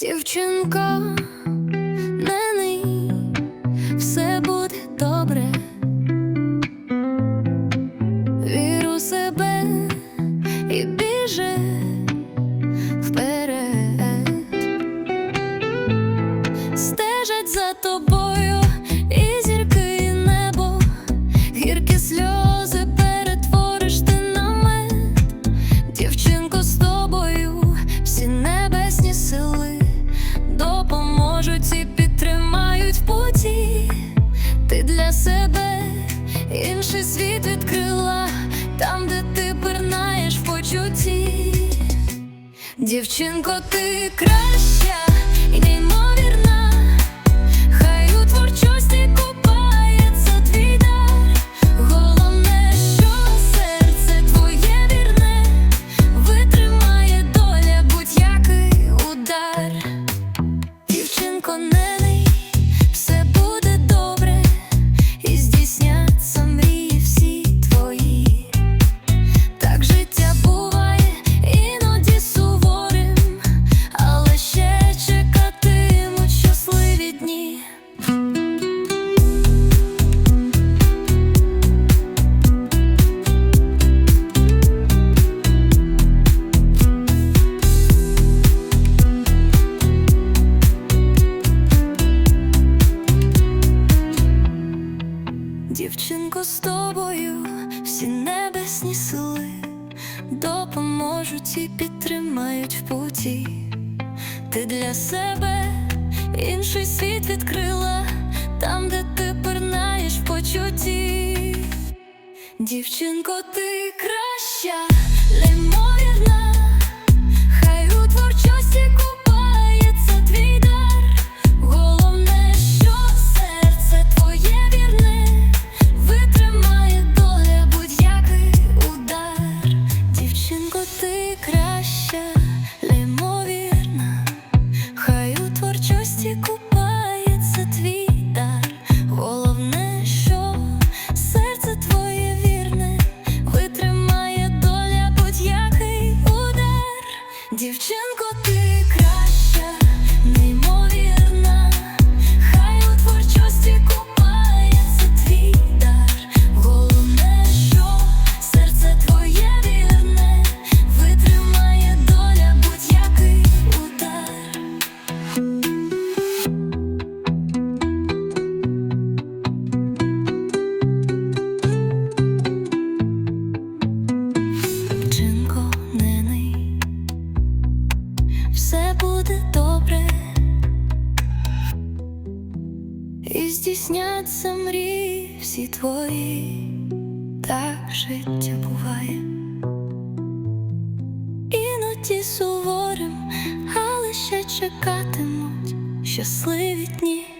Дівчинка інший світ відкрила, там, де ти пірнаєш в почутті, дівчинко, ти краща, і. Дівчинко, з тобою всі небесні сили допоможуть і підтримають в путі. Ти для себе інший світ відкрила там, де ти пернаєш почутті, Дівчинко, ти краща, лимо. краще, неймовірна, хай у творчості. і здійсняться мрії всі твої, так життя буває, іноді суворим, але ще чекатимуть щасливі дні.